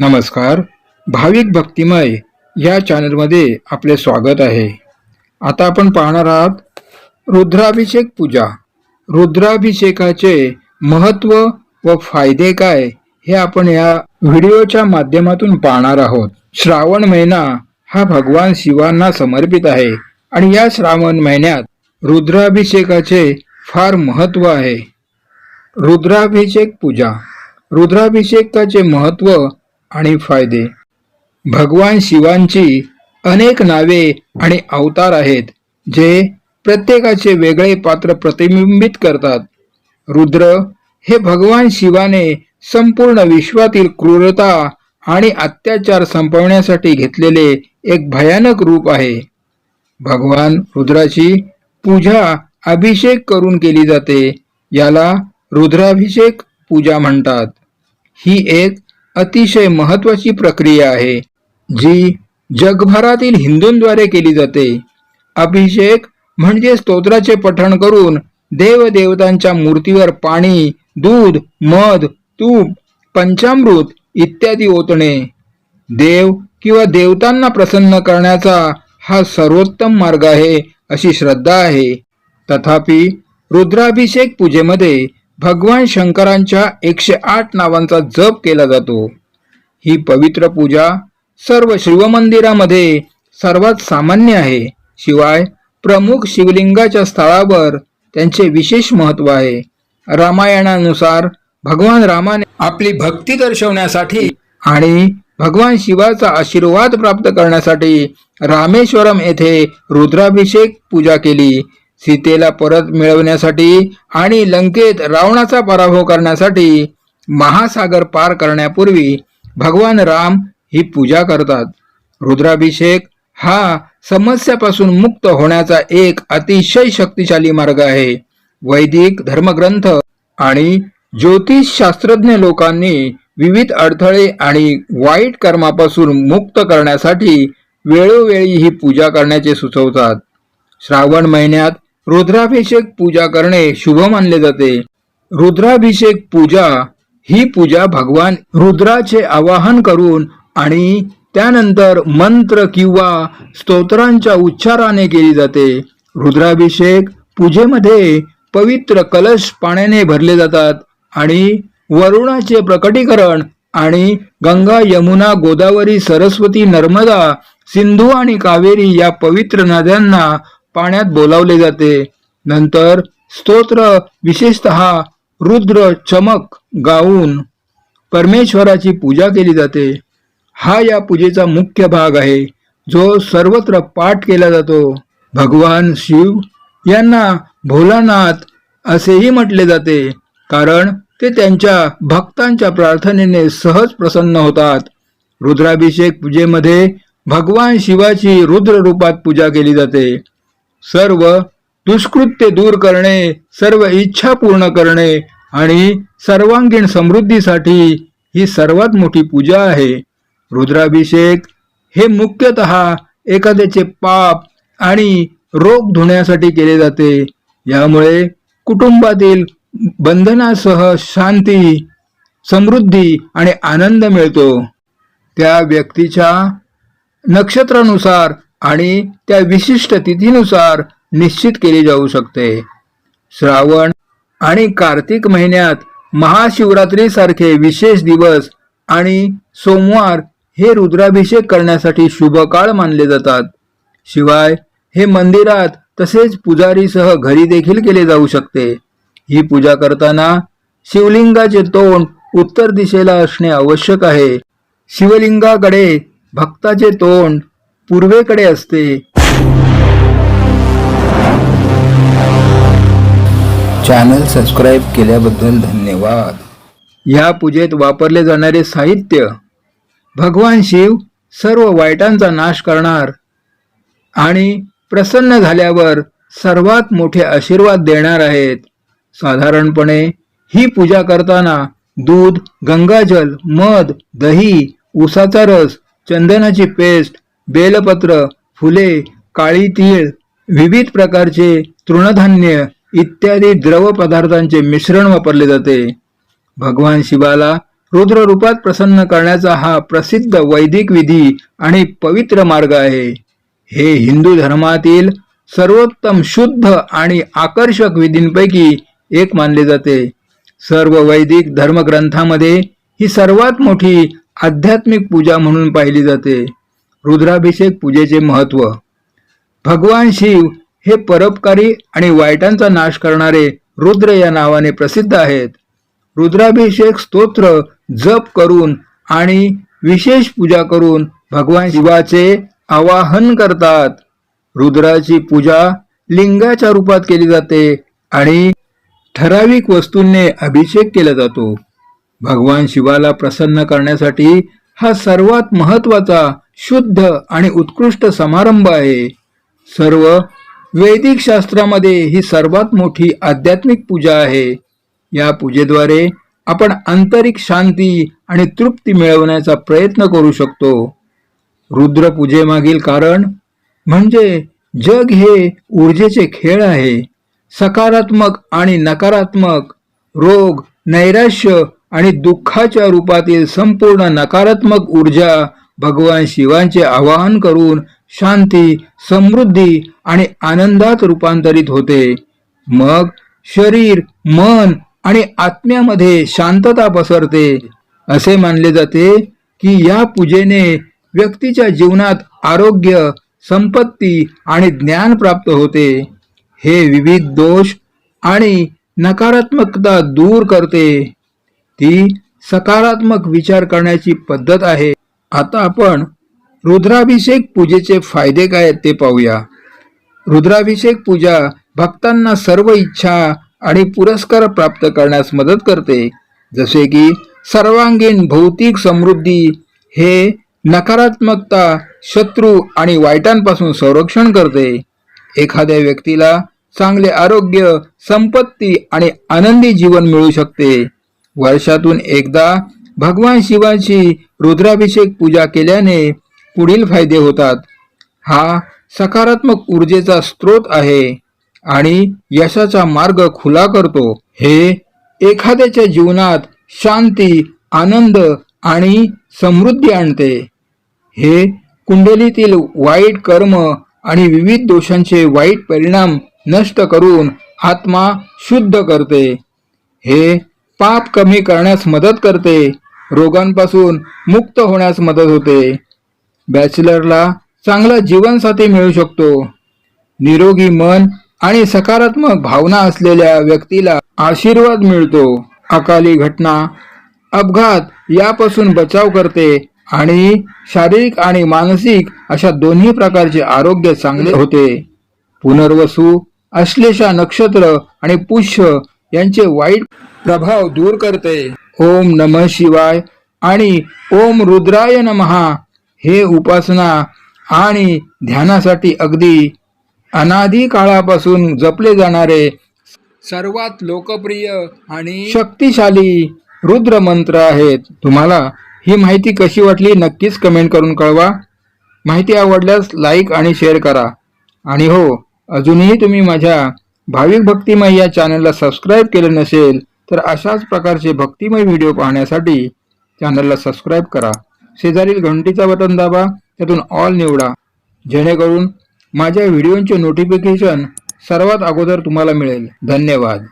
नमस्कार भाविक भक्तिमय या चॅनलमध्ये आपले स्वागत आहे. आता आपण पाहणार आहात रुद्राभिषेक पूजा. रुद्राभिषेकाचे महत्त्व व फायदे काय हे आपण या व्हिडिओच्या माध्यमातून पाहणार आहोत. श्रावण महिना हा भगवान शिवांना समर्पित आहे आणि या श्रावण महिन्यात रुद्राभिषेकाचे फार महत्त्व आहे. रुद्राभिषेक पूजा. रुद्राभिषेकाचे महत्त्व आणि फायदे. भगवान शिवांची अनेक नावे आणि अवतार आहेत जे प्रत्येकाचे वेगळे पात्र प्रतिबिंबित करतात. रुद्र हे भगवान शिवाने संपूर्ण विश्वातील क्रूरता आणि अत्याचार संपवण्यासाठी घेतलेले एक भयानक रूप आहे. भगवान रुद्राची पूजा अभिषेक करून केली जाते याला रुद्राभिषेक पूजा म्हणतात. ही एक अतिशय महत्वाची प्रक्रिया आहे जी जगभरातील हिंदूंद्वारे केली जाते. अभिषेक म्हणजे स्तोत्राचे पठण करून देवदेवतांच्या मूर्तीवर पाणी दूध मध तूप पंचामृत इत्यादी ओतणे. देव किंवा देवतांना प्रसन्न करण्याचा हा सर्वोत्तम मार्ग आहे अशी श्रद्धा आहे. तथापि रुद्राभिषेक पूजेमध्ये भगवान शंकरांच्या एकशे आठ नावांचा जप केला जातो. ही पवित्र पूजा सर्व शिवमंदिरामध्ये सर्वात सामान्य आहे. शिवाय प्रमुख शिवलिंगाच्या स्थळावर त्यांचे विशेष महत्त्व आहे. रामायणानुसार भगवान रामाने आपली भक्ती दर्शवण्यासाठी आणि भगवान शिवाचा आशीर्वाद प्राप्त करण्यासाठी रामेश्वरम येथे रुद्राभिषेक पूजा केली. सीतेला परत मिळवण्यासाठी आणि लंकेत रावणाचा पराभव करण्यासाठी महासागर पार करण्यापूर्वी भगवान राम ही पूजा करतात. रुद्राभिषेक हा समस्यापासून मुक्त होण्याचा एक अतिशय शक्तिशाली मार्ग आहे. वैदिक धर्मग्रंथ आणि ज्योतिष शास्त्रज्ञ लोकांनी विविध अडथळे आणि वाईट कर्मापासून मुक्त करण्यासाठी वेळोवेळी ही पूजा करण्याचे सुचवतात. श्रावण महिन्यात रुद्राभिषेक पूजा करणे शुभ मानले जाते. रुद्राभिषेक पूजा ही पूजा भगवान रुद्राचे आवाहन करून आणि त्यानंतर मंत्र किंवा स्तोत्रांच्या उच्चाराने केली जाते. रुद्राभिषेक पूजेमध्ये पवित्र कलश पाण्याने भरले जातात आणि वरुणाचे प्रकटीकरण आणि गंगा यमुना गोदावरी सरस्वती नर्मदा सिंधू आणि कावेरी या पवित्र नद्यांना पाण्यात बोलावले जाते. नंतर स्तोत्र विशेषतः रुद्र चमक गाऊन परमेश्वराची पूजा केली जाते. हा या पूजेचा मुख्य भाग आहे जो सर्वत्र पाठ केला जातो. भगवान शिव यांना भोलानाथ असेही म्हटले जाते कारण ते त्यांच्या भक्तांच्या प्रार्थनेने सहज प्रसन्न होतात. रुद्राभिषेक पूजेमध्ये भगवान शिवाची रुद्र रूपात पूजा केली जाते. सर्व दुष्कृत्य दूर करणे सर्व इच्छा पूर्ण करणे आणि सर्वांगीण समृद्धीसाठी ही सर्वात मोठी पूजा आहे. रुद्राभिषेक हे मुख्यतः एखाद्याचे पाप आणि रोग धुण्यासाठी केले जाते. यामुळे कुटुंबातील बंधनासह शांती समृद्धी आणि आनंद मिळतो. त्या व्यक्तीच्या नक्षत्रानुसार आणि त्या विशिष्ट तिथीनुसार निश्चित केली जाऊ शकते. श्रावण आणि कार्तिक महिन्यात महाशिवरात्रीसारखे विशेष दिवस आणि सोमवार हे रुद्राभिषेक करण्यासाठी शुभ काळ मानले जातात. शिवाय हे मंदिरात तसेच पुजारीसह घरी देखील केले जाऊ शकते. ही पूजा करताना शिवलिंगाचे तोंड उत्तर दिशेला असणे आवश्यक आहे. शिवलिंगाकडे भक्ताचे तोंड पूर्वेकडे असते. चॅनल सबस्क्राईब केल्याबद्दल धन्यवाद. या पूजेत वापरले जाणारे साहित्य. भगवान शिव सर्व वाईटांचा नाश करणार आणि प्रसन्न झाल्यावर सर्वात मोठे आशीर्वाद देणार आहेत. साधारणपणे ही पूजा करताना दूध गंगाजल मध दही उसाचा रस चंदनाची पेस्ट बेलपत्र फुले काळी तीळ विविध प्रकारचे तृणधान्य इत्यादी द्रव पदार्थांचे मिश्रण वापरले जाते. भगवान शिवाला रुद्र रूपात प्रसन्न करण्याचा हा प्रसिद्ध वैदिक विधी आणि पवित्र मार्ग आहे. हे हिंदू धर्मातील सर्वोत्तम शुद्ध आणि आकर्षक विधींपैकी एक मानले जाते. सर्व वैदिक धर्मग्रंथामध्ये ही सर्वात मोठी आध्यात्मिक पूजा म्हणून पाहिली जाते. रुद्राभिषेक पूजेचे महत्त्व. भगवान शिव हे परोपकारी आणि वाईटांचा नाश करणारे रुद्र या नावाने प्रसिद्ध आहेत. रुद्राभिषेक स्तोत्र जप करून आणि विशेष पूजा करून भगवान शिवाचे आवाहन करतात. रुद्राची पूजा लिंगाच्या रूपात केली जाते आणि ठराविक वस्तूंनी अभिषेक केला जातो. भगवान शिवाला प्रसन्न करण्यासाठी हा सर्वात महत्त्वाचा शुद्ध आणि उत्कृष्ट समारंभ आहे. सर्व वैदिक शास्त्रामध्ये ही सर्वात मोठी आध्यात्मिक पूजा आहे. या पूजेद्वारे आपण आंतरिक शांती आणि तृप्ती मिळवण्याचा प्रयत्न करू शकतो. रुद्र पूजेमागील कारण म्हणजे जग हे ऊर्जेचे खेळ आहे. सकारात्मक आणि नकारात्मक रोग नैराश्य आणि दुःखाच्या रूपातील संपूर्ण नकारात्मक ऊर्जा भगवान शिवांचे आवाहन करून शांती समृद्धी आणि आनंदात रूपांतरित होते. मग शरीर मन आणि आत्म्यामध्ये शांतता पसरते. असे मानले जाते की या पूजेने व्यक्तीच्या जीवनात आरोग्य संपत्ती आणि ज्ञान प्राप्त होते. हे विविध दोष आणि नकारात्मकता दूर करते. ती सकारात्मक विचार करण्याची पद्धत आहे. आता आपण रुद्राभिषेक पूजेचे फायदे काय आहेत ते पाहूया. रुद्राभिषेक पूजा भक्तांना सर्व इच्छा आणि पुरस्कार प्राप्त करण्यास मदत करते. जसे की सर्वांगीण भौतिक समृद्धी हे नकारात्मकता शत्रू आणि वाईटांपासून संरक्षण करते. एखाद्या व्यक्तीला चांगले आरोग्य संपत्ती आणि आनंदी जीवन मिळू शकते. वर्षातून एकदा भगवान शिवाची रुद्राभिषेक पूजा केल्याने पुढील फायदे होतात. हा सकारात्मक ऊर्जेचा स्रोत आहे आणि यशाचा मार्ग खुला करतो. हे एखाद्याच्या जीवनात शांती आनंद आणि समृद्धी आणते. हे कुंडलीतील वाईट कर्म आणि विविध दोषांचे वाईट परिणाम नष्ट करून आत्मा शुद्ध करते. हे पाप कमी करण्यास मदत करते. रोगांपासून मुक्त होण्यास मदत होते. बॅचलरला चांगला जीवनसाथी मिळू शकतो. निरोगी मन आणि सकारात्मक भावना असलेल्या व्यक्तीला आशीर्वाद मिळतो. अकाली घटना अपघात यापासून बचाव करते आणि शारीरिक आणि मानसिक अशा दोन्ही प्रकारचे आरोग्य चांगले होते. पुनर्वसू अश्लेषा नक्षत्र आणि पुष्य यांचे वाईट प्रभाव दूर करते. ओम नम शिवाय आणि ओम रुद्राय नमहा हे उपासना आणि ध्यानासाठी अगदी अनादी काळापासून जपले जाणारे सर्वात लोकप्रिय आणि शक्तिशाली रुद्र मंत्र आहेत. तुम्हाला ही माहिती कशी वाटली नक्कीच कमेंट करून कळवा. माहिती आवडल्यास लाईक आणि शेअर करा. आणि हो अजूनही तुम्ही माझ्या भाविक भक्तिमय या चॅनलला सबस्क्राईब केलं नसेल तर अशाच प्रकारचे भक्तिमय व्हिडिओ पाहण्यासाठी चॅनलला सबस्क्राईब करा. शेजारील घंटीचा बटन दाबा त्यातून ऑल निवडा. जेणेकरून माझ्या व्हिडिओंचे नोटिफिकेशन सर्वात अगोदर तुम्हाला मिळेल. धन्यवाद.